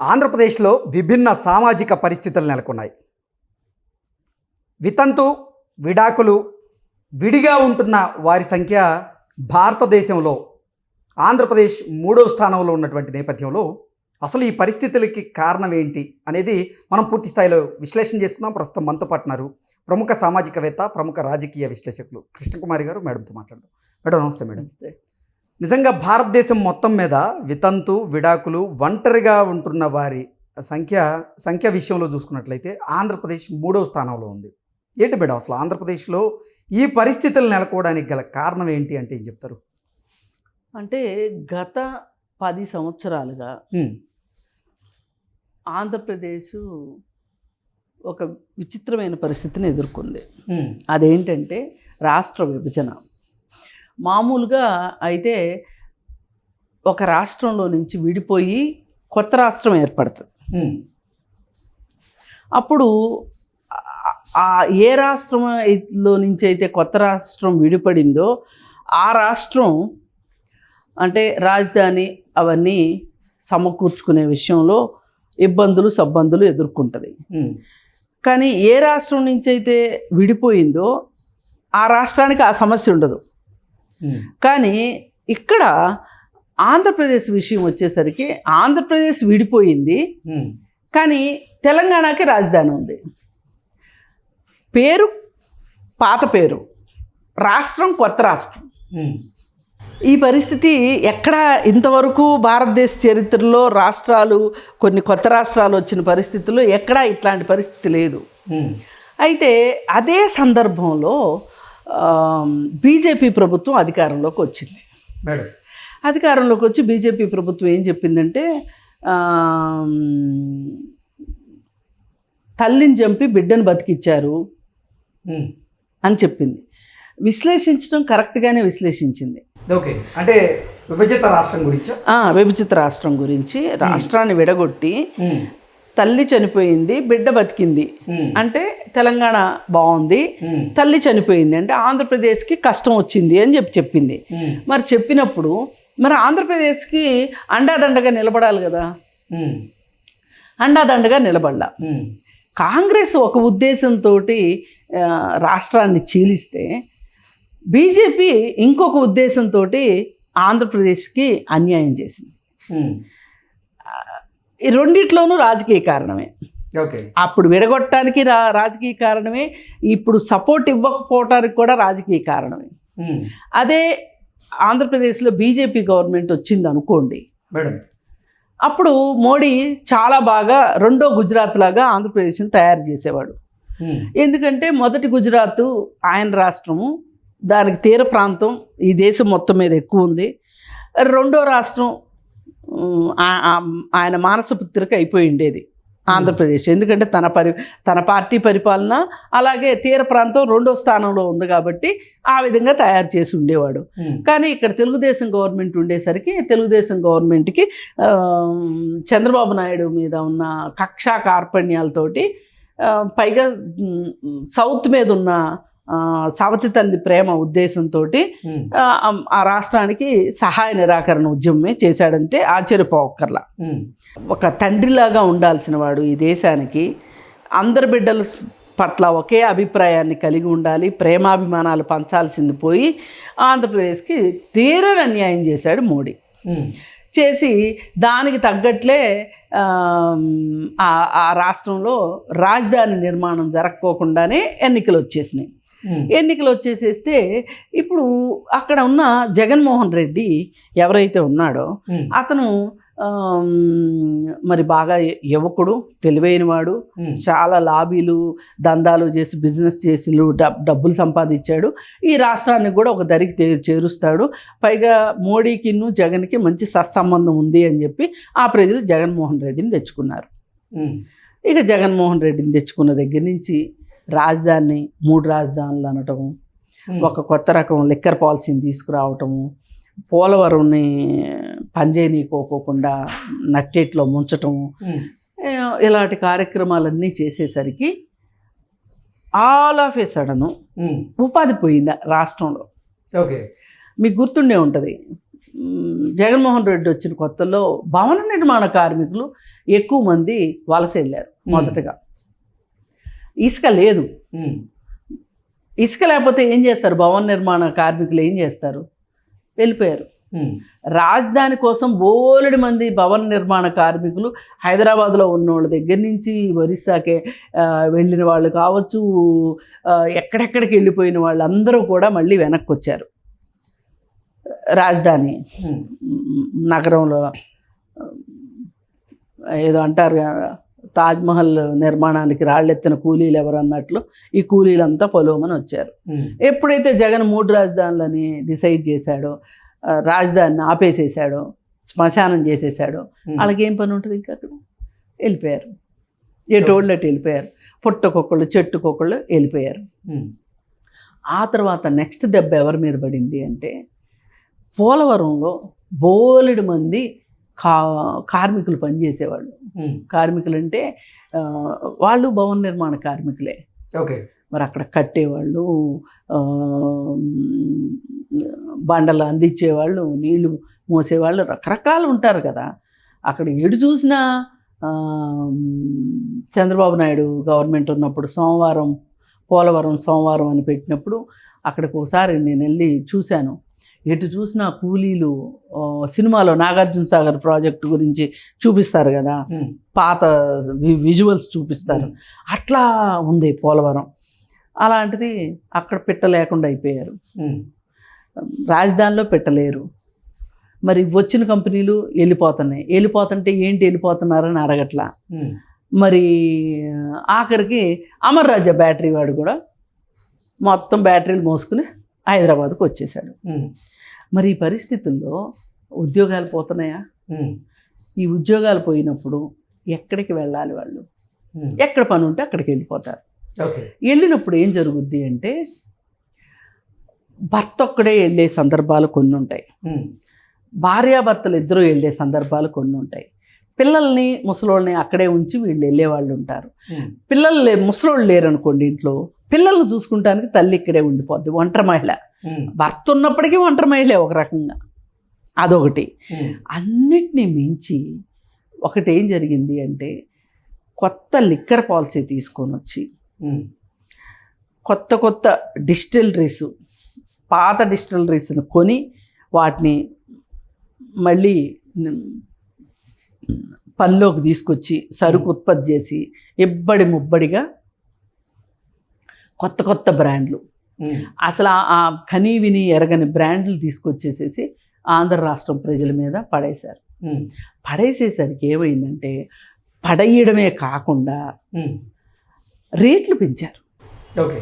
ఆంధ్రప్రదేశ్లో విభిన్న సామాజిక పరిస్థితులు నెలకొన్నాయి. వితంతు విడాకులు విడిగా ఉంటున్న వారి సంఖ్య భారతదేశంలో ఆంధ్రప్రదేశ్ మూడో స్థానంలో ఉన్నటువంటి నేపథ్యంలో అసలు ఈ పరిస్థితులకి కారణం ఏంటి అనేది మనం పూర్తి స్థాయిలో విశ్లేషణ చేసుకుందాం. ప్రస్తుతం మనతో పాటు ఉన్నారు ప్రముఖ సామాజికవేత్త ప్రముఖ రాజకీయ విశ్లేషకులు కృష్ణకుమారి గారు. మేడంతో మాట్లాడదాం. మేడం నమస్తే మేడం. నిజంగా భారతదేశం మొత్తం మీద వితంతు విడాకులు ఒంటరిగా ఉంటున్న వారి సంఖ్య సంఖ్య విషయంలో చూసుకున్నట్లయితే ఆంధ్రప్రదేశ్ మూడవ స్థానంలో ఉంది. ఏంటి మేడం అసలు ఆంధ్రప్రదేశ్లో ఈ పరిస్థితులు నెలకోవడానికి గల కారణం ఏంటి అంటే ఏం చెప్తారు? అంటే గత పది సంవత్సరాలుగా ఆంధ్రప్రదేశ్ ఒక విచిత్రమైన పరిస్థితిని ఎదుర్కొంది. అదేంటంటే రాష్ట్ర విభజన. మామూలుగా అయితే ఒక రాష్ట్రంలో నుంచి విడిపోయి కొత్త రాష్ట్రం ఏర్పడుతుంది. అప్పుడు ఏ రాష్ట్రంలో నుంచి అయితే కొత్త రాష్ట్రం విడిపడిందో ఆ రాష్ట్రం అంటే రాజధాని అవన్నీ సమకూర్చుకునే విషయంలో ఇబ్బందులు సబ్బందులు ఎదుర్కొంటుంది. కానీ ఏ రాష్ట్రం నుంచి అయితే విడిపోయిందో ఆ రాష్ట్రానికి ఆ సమస్య ఉండదు. కానీ ఇక్కడ ఆంధ్రప్రదేశ్ విషయం వచ్చేసరికి ఆంధ్రప్రదేశ్ విడిపోయింది. హ్మ్, కానీ తెలంగాణకి రాజధాని ఉంది. పేరు పాత పేరు రాష్ట్రం కొత్త రాష్ట్రం. హ్మ్, ఈ పరిస్థితి ఎక్కడ ఇంతవరకు భారతదేశ చరిత్రలో రాష్ట్రాలు కొన్ని కొత్త రాష్ట్రాలు వచ్చిన పరిస్థితుల్లో ఎక్కడా ఇట్లాంటి పరిస్థితి లేదు. అయితే అదే సందర్భంలో బీజేపీ ప్రభుత్వం అధికారంలోకి వచ్చింది. మేడం. అధికారంలోకి వచ్చి బీజేపీ ప్రభుత్వం ఏం చెప్పిందంటే తల్లిని చంపి బిడ్డను బతికిచ్చారు అని చెప్పింది. విశ్లేషించడం కరెక్ట్గానే విశ్లేషించింది. ఓకే. అంటే విభజిత రాష్ట్రం గురించా? విభజిత రాష్ట్రం గురించి రాష్ట్రాన్ని విడగొట్టి తల్లి చనిపోయింది బిడ్డ బతికింది. హ్మ్, అంటే తెలంగాణ బాగుంది హ్మ్, తల్లి చనిపోయింది. అంటే ఆంధ్రప్రదేశ్కి కష్టం వచ్చింది అని చెప్పి చెప్పింది. హ్మ్, మరి చెప్పినప్పుడు మరి ఆంధ్రప్రదేశ్కి అండాదండగా నిలబడాలి కదా? అండాదండగా నిలబడాల. కాంగ్రెస్ ఒక ఉద్దేశంతో రాష్ట్రాన్ని చీలిస్తే బీజేపీ ఇంకొక ఉద్దేశంతో ఆంధ్రప్రదేశ్కి అన్యాయం చేసింది. రెండిట్లోనూ రాజకీయ కారణమే. ఓకే. అప్పుడు విడగొట్టడానికి రా రాజకీయ కారణమే ఇప్పుడు సపోర్ట్ ఇవ్వకపోవటానికి కూడా రాజకీయ కారణమే. అదే ఆంధ్రప్రదేశ్లో బీజేపీ గవర్నమెంట్ వచ్చింది అనుకోండి. మేడం. అప్పుడు మోడీ చాలా బాగా రెండో గుజరాత్ లాగా ఆంధ్రప్రదేశ్ని తయారు చేసేవాడు. ఎందుకంటే మొదటి గుజరాత్ ఆయన రాష్ట్రము దానికి తీర ప్రాంతం ఈ దేశం మొత్తం మీద ఎక్కువ ఉంది. రెండో రాష్ట్రం ఆయన మానసపుత్రిక అయిపోయి ఉండేది ఆంధ్రప్రదేశ్. ఎందుకంటే తన పరి తన పార్టీ పరిపాలన అలాగే తీర ప్రాంతం రెండో స్థానంలో ఉంది కాబట్టి ఆ విధంగా తయారు చేసి ఉండేవాడు. కానీ ఇక్కడ తెలుగుదేశం గవర్నమెంట్ ఉండేసరికి తెలుగుదేశం గవర్నమెంట్కి చంద్రబాబు నాయుడు మీద ఉన్న కక్షా కార్పణ్యాలతోటి పైగా సౌత్ మీద ఉన్న సవతి తల్లి ప్రేమ ఉద్దేశంతో ఆ రాష్ట్రానికి సహాయ నిరాకరణ ఉద్యమమే చేశాడంటే ఆశ్చర్యపోక్కర్లా. ఒక తండ్రిలాగా ఉండాల్సిన వాడు ఈ దేశానికి అందరి బిడ్డల పట్ల ఒకే అభిప్రాయాన్ని కలిగి ఉండాలి ప్రేమాభిమానాలు పంచాల్సింది పోయి ఆంధ్రప్రదేశ్కి తీరని అన్యాయం చేశాడు మోడీ. చేసి దానికి తగ్గట్లే ఆ రాష్ట్రంలో రాజధాని నిర్మాణం జరగకోకుండానే ఎన్నికలు వచ్చేసినాయి. ఎన్నికలు వచ్చేసేస్తే ఇప్పుడు అక్కడ ఉన్న జగన్మోహన్ రెడ్డి ఎవరైతే ఉన్నాడో అతను మరి బాగా యువకుడు తెలివైనవాడు చాలా లాబీలు దందాలు చేసి బిజినెస్ చేసి డబ్ డబ్బులు సంపాదించాడు. ఈ రాష్ట్రాన్ని కూడా ఒక దరికి చేరుస్తాడు. పైగా మోడీకిను జగన్కి మంచి సత్సంబంధం ఉంది అని చెప్పి ఆ ప్రజలు జగన్మోహన్ రెడ్డిని తెచ్చుకున్నారు. ఇక జగన్మోహన్ రెడ్డిని తెచ్చుకున్న దగ్గర నుంచి రాజధాని మూడు రాజధానులు అనటము ఒక కొత్త రకం లిక్కర్ పాలసీని తీసుకురావటము పోలవరంని పనిచేయనీకోకుండా నట్టేట్లో ముంచటము ఇలాంటి కార్యక్రమాలన్నీ చేసేసరికి ఆల్ ఆఫ్ ఏ సడను ఉపాధి పోయింది రాష్ట్రంలో. ఓకే. మీకు గుర్తుండే ఉంటుంది జగన్మోహన్ రెడ్డి వచ్చిన కొత్తలో భవన నిర్మాణ కార్మికులు ఎక్కువ మంది వలస వెళ్ళారు మొదటగా. ఇసుక లేదు. ఇసుక లేకపోతే ఏం చేస్తారు? భవన నిర్మాణ కార్మికులు ఏం చేస్తారు? వెళ్ళిపోయారు. రాజధాని కోసం బోలెడు మంది భవన నిర్మాణ కార్మికులు హైదరాబాద్లో ఉన్న వాళ్ళ దగ్గర నుంచి ఒరిస్సాకే వెళ్ళిన వాళ్ళు కావచ్చు ఎక్కడెక్కడికి వెళ్ళిపోయిన వాళ్ళందరూ కూడా మళ్ళీ వెనక్కి వచ్చారు రాజధాని నగరంలో ఏదో అంటారు కదా, తాజ్మహల్ నిర్మాణానికి రాళ్ళెత్తిన కూలీలు ఎవరు అన్నట్లు ఈ కూలీలంతా పొలవమని వచ్చారు. ఎప్పుడైతే జగన్ మూడు రాజధానులని డిసైడ్ చేశాడో రాజధానిని ఆపేసేసాడో శ్మశానం చేసేసాడో. వాళ్ళకి ఏం పని ఉంటుంది ఇంకా అక్కడ? వెళ్ళిపోయారు. ఎటోళ్ళు అటు వెళ్ళిపోయారు. పుట్టకొకళ్ళు చెట్టుకొకళ్ళు వెళ్ళిపోయారు. ఆ తర్వాత నెక్స్ట్ దెబ్బ ఎవరి మీద పడింది అంటే పోలవరంలో బోలెడు మంది కా కార్మికులు పనిచేసేవాళ్ళు. కార్మికులు అంటే వాళ్ళు భవన నిర్మాణ కార్మికులే. ఓకే. మరి అక్కడ కట్టేవాళ్ళు బండలు అందించేవాళ్ళు నీళ్ళు మోసేవాళ్ళు రకరకాలు ఉంటారు కదా. అక్కడ ఎడు చూసినా చంద్రబాబు నాయుడు గవర్నమెంట్ ఉన్నప్పుడు సోమవారం పోలవరం సోమవారం అని పెట్టినప్పుడు అక్కడికి ఒకసారి నేను వెళ్ళి చూశాను. ఎటు చూసినా కూలీలు సినిమాలో నాగార్జున సాగర్ ప్రాజెక్టు గురించి చూపిస్తారు కదా. పాత విజువల్స్ చూపిస్తారు. అట్లా ఉంది పోలవరం. అలాంటిది అక్కడ పెట్ట లేకుండా అయిపోయారు రాజధానిలో పెట్టలేరు. మరి వచ్చిన కంపెనీలు వెళ్ళిపోతున్నాయి. వెళ్ళిపోతుంటే ఏంటి వెళ్ళిపోతున్నారని అడగట్లా. మరి ఆఖరికి అమర్ రాజా బ్యాటరీ వాడు కూడా మొత్తం బ్యాటరీలు మోసుకుని హైదరాబాద్కు వచ్చేసాడు మరి ఈ పరిస్థితుల్లో ఉద్యోగాలు పోతున్నాయా? ఈ ఉద్యోగాలు పోయినప్పుడు ఎక్కడికి వెళ్ళాలి వాళ్ళు? ఎక్కడ పని ఉంటే అక్కడికి వెళ్ళిపోతారు. వెళ్ళినప్పుడు ఏం జరుగుద్ది అంటే భర్త ఒక్కడే వెళ్ళే సందర్భాలు కొన్ని ఉంటాయి. భార్యాభర్తలు ఇద్దరూ వెళ్ళే సందర్భాలు కొన్ని ఉంటాయి. పిల్లల్ని ముసలోళ్ళని అక్కడే ఉంచి వీళ్ళు వెళ్ళేవాళ్ళు ఉంటారు. ఉమ్, పిల్లలు లే ముసలోళ్ళు లేరనుకోండి ఇంట్లో పిల్లల్ని చూసుకుంటానికి తల్లి ఇక్కడే ఉండిపోద్ది ఒంటరి మహిళ. భర్త ఉన్నప్పటికీ ఒంటరి మహిళే ఒక రకంగా. అదొకటి. అన్నిటినీ మించి ఒకటి ఏం జరిగింది అంటే కొత్త లిక్కర్ పాలసీ తీసుకొని వచ్చి కొత్త కొత్త డిస్టిలరీస్ పాత డిస్టిలరీస్ని కొని వాటిని మళ్ళీ పనిలోకి తీసుకొచ్చి సరుకు ఉత్పత్తి చేసి ఇబ్బడి ముబ్బడిగా కొత్త కొత్త బ్రాండ్లు. అసలు ఆ- కనీ విని ఎరగని బ్రాండ్లు తీసుకొచ్చేసేసి ఆంధ్ర రాష్ట్రం ప్రజల మీద పడేశారు. పడేసేసరికి ఏమైందంటే పడేయడమే కాకుండా రేట్లు పెంచారు. ఓకే.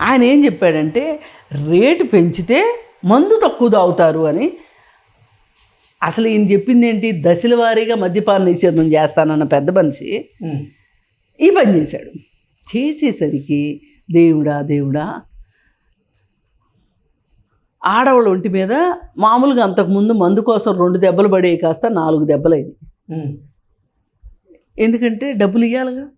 ఆయన ఏం చెప్పాడంటే రేటు పెంచితే మందు తక్కువ తాగుతారు అని. అసలు ఈయన చెప్పింది ఏంటి? దశల వారీగా మద్యపాన నిషేధం చేస్తానన్న పెద్ద మనిషి ఈ పని చేశాడు. చేసేసరికి దేవుడా దేవుడా. ఆడవాళ్ళ ఒంటి మీద మామూలుగా అంతకుముందు మందు కోసం రెండు దెబ్బలు పడేవి కాస్త నాలుగు దెబ్బలైంది. ఎందుకంటే డబ్బులు ఇవ్వాలిగా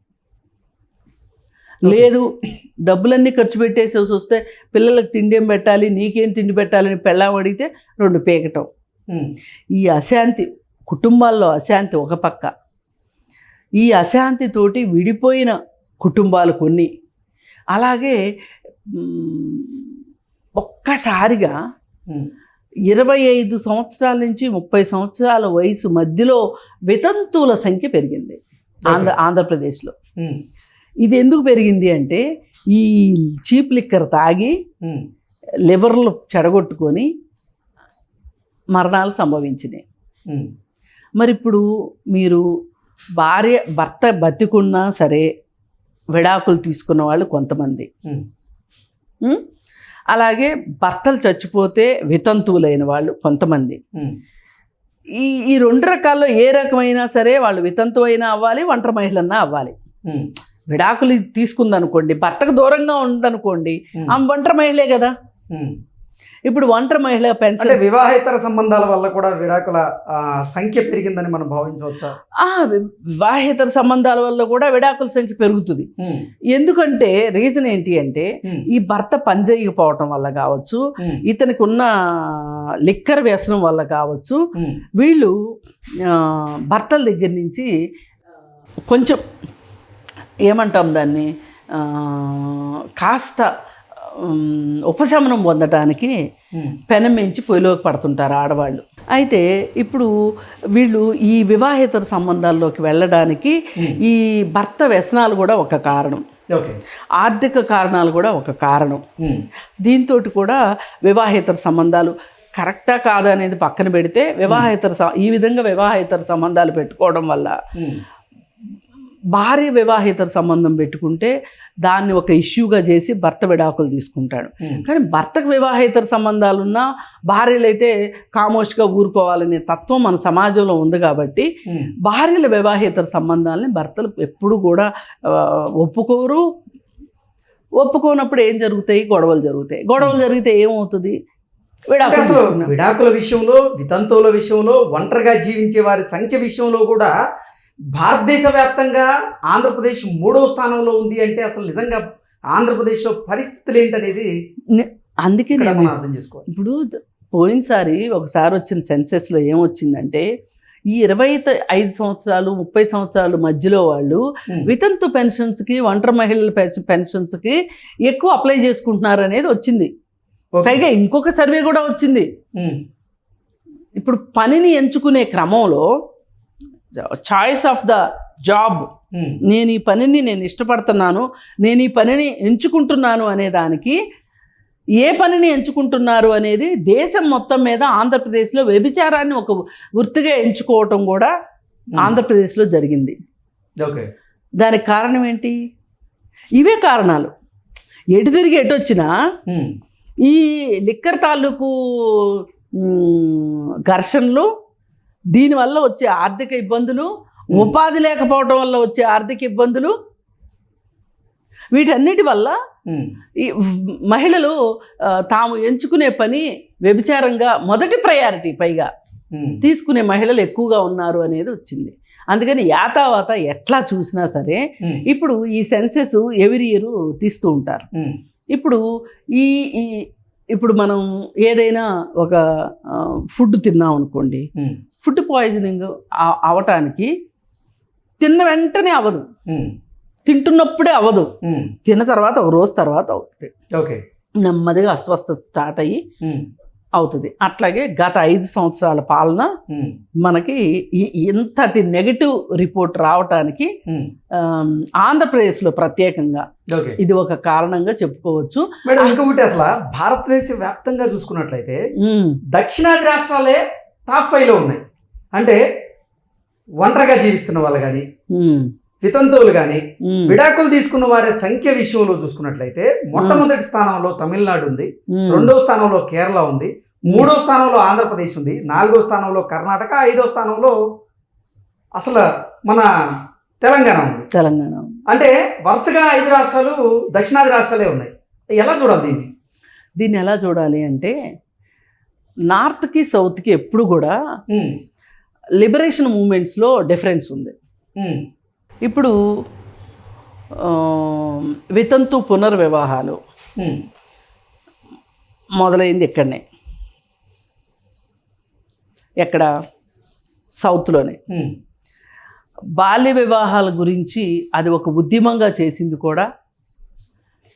లేదు డబ్బులన్నీ ఖర్చు పెట్టేసేసి వస్తే పిల్లలకు తిండి ఏం పెట్టాలి నీకేం తిండి పెట్టాలని పెళ్ళాం అడిగితే రెండు పేకటం. ఈ అశాంతి కుటుంబాల్లో అశాంతి ఒక పక్క. ఈ అశాంతితోటి విడిపోయిన కుటుంబాలు కొన్ని. అలాగే ఒక్కసారిగా ఇరవై ఐదు సంవత్సరాల నుంచి ముప్పై సంవత్సరాల వయసు మధ్యలో వితంతువుల సంఖ్య పెరిగింది ఆంధ్ర ఆంధ్రప్రదేశ్లో. ఇది ఎందుకు పెరిగింది అంటే ఈ చీప్ లిక్కర్ తాగి లివర్లు చెడగొట్టుకొని మరణాలు సంభవించినాయి. మరి ఇప్పుడు మీరు భార్య భర్త బతికున్నా సరే విడాకులు తీసుకున్న వాళ్ళు కొంతమంది? అలాగే భర్తలు చచ్చిపోతే వితంతువులైన వాళ్ళు కొంతమంది. ఈ ఈ రెండు రకాల్లో ఏ రకమైనా సరే వాళ్ళు వితంతు అయినా అవ్వాలి ఒంటరి మహిళన్నా అవ్వాలి. విడాకులు తీసుకుందనుకోండి భర్తకు దూరంగా ఉందనుకోండి ఆమె ఒంటరి మహిళే కదా. ఇప్పుడు ఒంటరి మహిళ అంటే పెన్షన్ వివాహేతర సంబంధాల వల్ల కూడా విడాకుల సంఖ్య పెరిగిందని మనం భావించవచ్చా? వివాహేతర సంబంధాల వల్ల కూడా విడాకుల సంఖ్య పెరుగుతుంది. ఎందుకంటే రీజన్ ఏంటి అంటే ఈ భర్త పనిచేయకపోవటం వల్ల కావచ్చు ఇతనికి ఉన్న లిక్కర్ వ్యసనం వల్ల కావచ్చు వీళ్ళు భర్తల దగ్గర నుంచి కొంచెం ఏమంటాం దాన్ని? కాస్త ఉపశమనం పొందటానికి ఉమ్, పెనం మించి పొయ్యిలోకి పడుతుంటారు ఆడవాళ్ళు. అయితే ఇప్పుడు వీళ్ళు ఈ వివాహేతర సంబంధాల్లోకి వెళ్ళడానికి ఈ భర్త వ్యసనాలు కూడా ఒక కారణం. ఓకే. ఆర్థిక కారణాలు కూడా ఒక కారణం. దీంతో కూడా వివాహేతర సంబంధాలు కరెక్టా కాదా అనేది పక్కన పెడితే వివాహేతర ఈ విధంగా వివాహేతర సంబంధాలు పెట్టుకోవడం వల్ల భార్య వివాహేతర సంబంధం పెట్టుకుంటే దాన్ని ఒక ఇష్యూగా చేసి భర్త విడాకులు తీసుకుంటాడు. ఉమ్, కానీ భర్తకు వివాహేతర సంబంధాలున్నా భార్యలు అయితే కామోష్గా ఊరుకోవాలనే తత్వం మన సమాజంలో ఉంది కాబట్టి ఉమ్, భార్యల వివాహేతర సంబంధాలని భర్తలు ఎప్పుడు కూడా ఒప్పుకోరు. ఒప్పుకోనప్పుడు ఏం జరుగుతాయి? గొడవలు జరుగుతాయి. గొడవలు జరిగితే ఏమవుతుంది? అసలు. విడాకుల విషయంలో వితంతువుల విషయంలో ఒంటరిగా జీవించే వారి సంఖ్య విషయంలో కూడా భారతదేశ వ్యాప్తంగా ఆంధ్రప్రదేశ్ మూడవ స్థానంలో ఉంది అంటే అసలు నిజంగా ఆంధ్రప్రదేశ్లో పరిస్థితులు ఏంటనేది అందుకే నేను మనం అర్థం చేసుకోవాలి. ఇప్పుడు పోయినసారి ఒకసారి వచ్చిన సెన్సెస్లో ఏమొచ్చిందంటే ఈ ఇరవై ఐదు సంవత్సరాలు ముప్పై సంవత్సరాలు మధ్యలో వాళ్ళు వితంతు పెన్షన్స్కి ఒంటరి మహిళల పెన్షన్ పెన్షన్స్కి ఎక్కువ అప్లై చేసుకుంటున్నారు అనేది వచ్చింది. పైగా ఇంకొక సర్వే కూడా వచ్చింది. ఇప్పుడు పనిని ఎంచుకునే క్రమంలో చాయిస్ ఆఫ్ ద జాబ్ నేను ఈ పనిని నేను ఇష్టపడుతున్నాను నేను ఈ పనిని ఎంచుకుంటున్నాను అనే దానికి ఏ పనిని ఎంచుకుంటున్నారు అనేది దేశం మొత్తం మీద ఆంధ్రప్రదేశ్లో వ్యభిచారాన్ని ఒక వృత్తిగా ఎంచుకోవటం కూడా ఆంధ్రప్రదేశ్లో జరిగింది. ఓకే. దానికి కారణం ఏంటి? ఇవే కారణాలు. ఎటు తిరిగి ఎటు వచ్చినా ఉమ్, ఈ లిక్కర్ తాలూకు ఘర్షణలు దీనివల్ల వచ్చే ఆర్థిక ఇబ్బందులు ఉపాధి లేకపోవడం వల్ల వచ్చే ఆర్థిక ఇబ్బందులు వీటన్నిటి వల్ల ఈ మహిళలు తాము ఎంచుకునే పని వ్యభిచారంగా మొదటి ప్రయారిటీ పైగా తీసుకునే మహిళలు ఎక్కువగా ఉన్నారు అనేది వచ్చింది. అందుకని యాతావాత ఎట్లా చూసినా సరే ఇప్పుడు ఈ సెన్సెస్ ఎవ్రీ ఇయర్ తీస్తూ ఉంటారు. ఇప్పుడు ఈ ఈ ఇప్పుడు మనం ఏదైనా ఒక ఫుడ్ తిన్నాం అనుకోండి ఫుడ్ పాయిజనింగ్ అవటానికి తిన్న వెంటనే అవ్వదు. తింటున్నప్పుడే అవ్వదు. తిన్న తర్వాత ఒక రోజు తర్వాత అవుతుంది. ఓకే. నెమ్మదిగా అస్వస్థత స్టార్ట్ అయ్యి అవుతుంది. అట్లాగే గత ఐదు సంవత్సరాల పాలన మనకి ఇంతటి నెగటివ్ రిపోర్ట్ రావటానికి ఆంధ్రప్రదేశ్లో ప్రత్యేకంగా ఇది ఒక కారణంగా చెప్పుకోవచ్చు. మేడం ఇంకొకటి అసలు భారతదేశ వ్యాప్తంగా చూసుకున్నట్లయితే దక్షిణాది రాష్ట్రాలే టాప్ ఫైవ్లో ఉన్నాయి. అంటే ఒంటరిగా జీవిస్తున్న వాళ్ళు కానీ వితంతువులు కానీ విడాకులు తీసుకున్న వారి సంఖ్య విషయంలో చూసుకున్నట్లయితే మొట్టమొదటి స్థానంలో తమిళనాడు ఉంది రెండో స్థానంలో కేరళ ఉంది మూడో స్థానంలో ఆంధ్రప్రదేశ్ ఉంది నాలుగో స్థానంలో కర్ణాటక ఐదో స్థానంలో అసలు మన తెలంగాణ ఉంది. తెలంగాణ అంటే వరుసగా ఐదు రాష్ట్రాలు దక్షిణాది రాష్ట్రాలే ఉన్నాయి. ఎలా చూడాలి దీన్ని? దీన్ని ఎలా చూడాలి అంటే నార్త్కి సౌత్కి ఎప్పుడు కూడా లిబరేషన్ మూమెంట్స్లో డిఫరెన్స్ ఉంది. ఇప్పుడు వితంతు పునర్వివాహాలు. మొదలైంది ఇక్కడనే. ఎక్కడ? సౌత్లోనే. బాల్య వివాహాల గురించి అది ఒక ఉద్యమంగా చేసింది కూడా.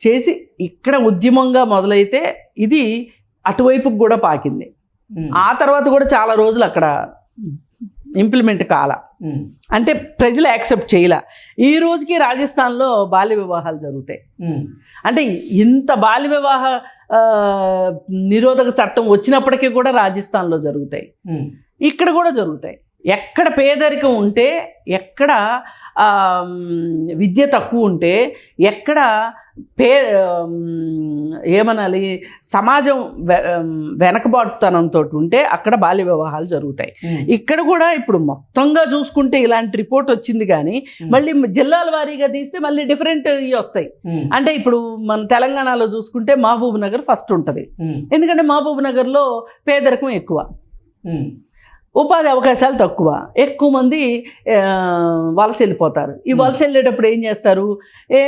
చేసి ఇక్కడ ఉద్యమంగా మొదలైతే ఇది అటువైపుకి కూడా పాకింది. ఆ తర్వాత కూడా చాలా రోజులు అక్కడ ఇంప్లిమెంట్ కాల. అంటే ప్రజలు యాక్సెప్ట్ చేయలే. ఈ రోజుకి రాజస్థాన్లో బాల్య వివాహాలు జరుగుతాయి. అంటే ఇంత బాల్య వివాహ నిరోధక చట్టం వచ్చినప్పటికీ కూడా రాజస్థాన్లో జరుగుతాయి. ఇక్కడ కూడా జరుగుతాయి. ఎక్కడ పేదరికం ఉంటే ఎక్కడ విద్య తక్కువ ఉంటే ఎక్కడ పే ఏమనాలి సమాజం వెనకబాటుతనంతో ఉంటే అక్కడ బాల్య వివాహాలు జరుగుతాయి. ఇక్కడ కూడా ఇప్పుడు మొత్తంగా చూసుకుంటే ఇలాంటి రిపోర్ట్ వచ్చింది కానీ మళ్ళీ జిల్లాల వారీగా తీస్తే మళ్ళీ డిఫరెంట్ ఇవి వస్తాయి. అంటే ఇప్పుడు మన తెలంగాణలో చూసుకుంటే మహబూబ్ నగర్ ఫస్ట్ ఉంటుంది. ఎందుకంటే మహబూబ్ నగర్లో పేదరికం ఎక్కువ. ఉపాధి అవకాశాలు తక్కువ. ఎక్కువ మంది వలస వెళ్ళిపోతారు. ఈ వలస వెళ్ళేటప్పుడు ఏం చేస్తారు? ఏ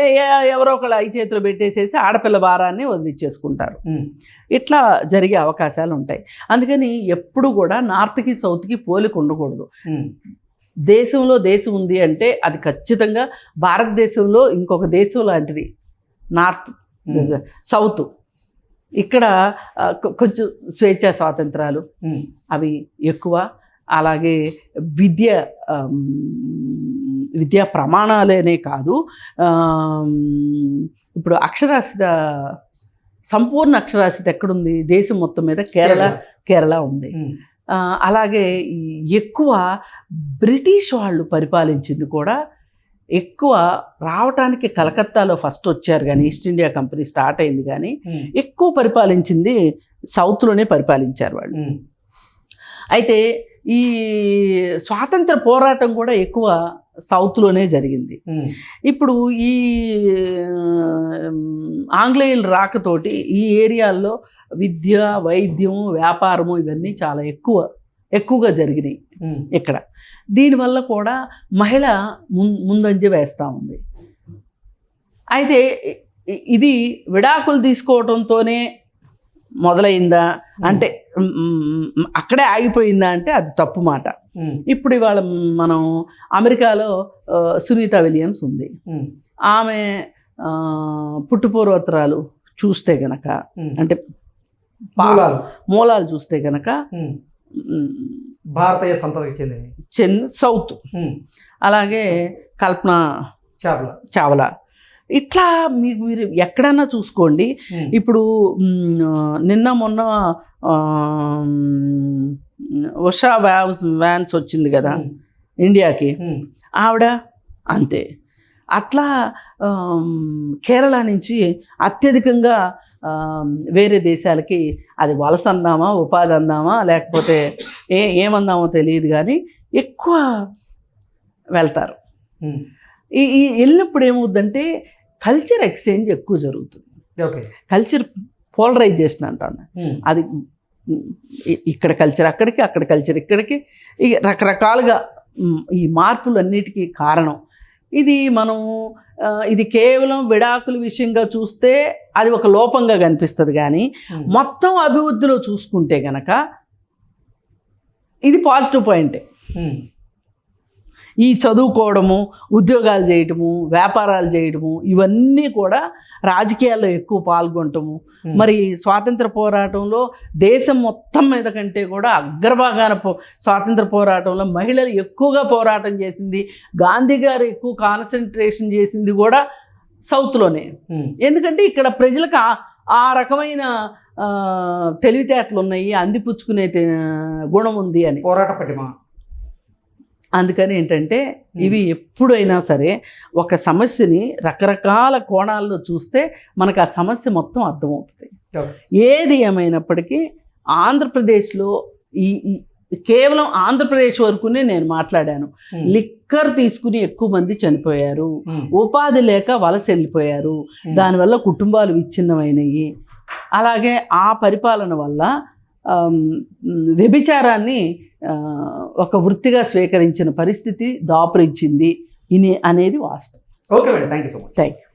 ఎవరో ఒకళ్ళు ఐ చేతిలో పెట్టేసేసి ఆడపిల్ల భారాన్ని వదిలిచ్చేసుకుంటారు ఇట్లా జరిగే అవకాశాలు ఉంటాయి. అందుకని ఎప్పుడు కూడా నార్త్కి సౌత్కి పోలిక ఉండకూడదు. దేశంలో దేశం ఉంది అంటే అది ఖచ్చితంగా భారతదేశంలో ఇంకొక దేశం లాంటిది. North south. ఇక్కడ కొంచెం స్వేచ్ఛా స్వాతంత్రాలు అవి ఎక్కువ. అలాగే విద్య విద్యా ప్రమాణాలనే కాదు. ఇప్పుడు అక్షరాస్యత సంపూర్ణ అక్షరాస్యత ఎక్కడుంది? దేశం మొత్తం మీద కేరళ కేరళ. ఉంది. అలాగే ఈ ఎక్కువ బ్రిటిష్ వాళ్ళు పరిపాలించింది కూడా ఎక్కువ రావటానికి కలకత్తాలో ఫస్ట్ వచ్చారు కానీ ఈస్ట్ ఇండియా కంపెనీ స్టార్ట్ అయింది కానీ ఉమ్, ఎక్కువ పరిపాలించింది సౌత్లోనే పరిపాలించారు వాళ్ళు. ఉమ్, అయితే ఈ స్వాతంత్ర పోరాటం కూడా ఎక్కువ సౌత్లోనే జరిగింది. ఉమ్, ఇప్పుడు ఈ ఆంగ్లేయుల రాకతోటి ఈ ఏరియాల్లో విద్య వైద్యం వ్యాపారము ఇవన్నీ చాలా ఎక్కువ ఎక్కువగా జరిగినాయి ఇక్కడ. దీనివల్ల కూడా మహిళ ముం ముందంజ వేస్తూ ఉంది. అయితే ఇది విడాకులు తీసుకోవడంతోనే మొదలైందా? అంటే అక్కడే ఆగిపోయిందా అంటే అది తప్పు మాట. ఇప్పుడు ఇవాళ మనం అమెరికాలో సునీత విలియమ్స్ ఉంది. ఆమె ఆ, పుట్టుపూర్వోత్తరాలు చూస్తే గనక. అంటే మూలాలు. మూలాలు చూస్తే గనక భారతీయ సంతతికి చెందినవి. చెన్ సౌత్. అలాగే కల్పన చేపల చావలా. ఇట్లా మీకు మీరు ఎక్కడన్నా చూసుకోండి. ఇప్పుడు నిన్న మొన్న ఉషా వ్యాన్స్ వ్యాన్స్ వచ్చింది కదా ఇండియాకి. ఆవిడ అంతే. అట్లా కేరళ నుంచి అత్యధికంగా వేరే దేశాలకి అది వలస అందామా ఉపాధి అందామా లేకపోతే ఏ ఏమందామో తెలియదు కానీ ఎక్కువ వెళ్తారు. ఈ ఈ వెళ్ళినప్పుడు ఏమవుద్దంటే కల్చర్ ఎక్స్చేంజ్ ఎక్కువ జరుగుతుంది. ఓకే. కల్చర్ పోలరైజేషన్ అంటాను. అది ఇక్కడ కల్చర్ అక్కడికి అక్కడ కల్చర్ ఇక్కడికి ఇక రకరకాలుగా ఈ మార్పులన్నిటికీ కారణం ఇది మనం ఆ, ఇది కేవలం విడాకుల విషయంగా చూస్తే అది ఒక లోపంగా కనిపిస్తుంది కానీ మొత్తం అభివృద్ధిలో చూసుకుంటే గనక ఇది పాజిటివ్ పాయింటే. ఈ చదువుకోవడము ఉద్యోగాలు చేయటము వ్యాపారాలు చేయడము ఇవన్నీ కూడా రాజకీయాల్లో ఎక్కువ పాల్గొనటము. మరి స్వాతంత్ర పోరాటంలో దేశం మొత్తం మీద కంటే కూడా అగ్రభాగాన పో స్వాతంత్ర పోరాటంలో మహిళలు ఎక్కువగా పోరాటం చేసింది గాంధీ గారు ఎక్కువ కాన్సన్ట్రేషన్ చేసింది కూడా సౌత్లోనే. ఎందుకంటే ఇక్కడ ప్రజలకు ఆ- రకమైన తెలివితేటలు ఉన్నాయి అందిపుచ్చుకునే గుణం ఉంది అని. పోరాట పటిమ అందుకని ఏంటంటే ఇవి ఎప్పుడైనా సరే ఒక సమస్యని రకరకాల కోణాల్లో చూస్తే మనకు ఆ సమస్య మొత్తం అర్థమవుతుంది. ఏది ఏమైనప్పటికీ ఆంధ్రప్రదేశ్లో ఈ కేవలం ఆంధ్రప్రదేశ్ వరకునే నేను మాట్లాడాను. లిక్కర్ తీసుకుని ఎక్కువ మంది చనిపోయారు. ఉపాధి లేక వలస వెళ్ళిపోయారు. దానివల్ల కుటుంబాలు విచ్ఛిన్నమైనవి అలాగే ఆ పరిపాలన వల్ల వ్యభిచారాన్ని ఒక వృత్తిగా స్వీకరించిన పరిస్థితి దాపురించింది. ఇని అనేది వాస్తవం. Okay madam. Thank you so much. Thank you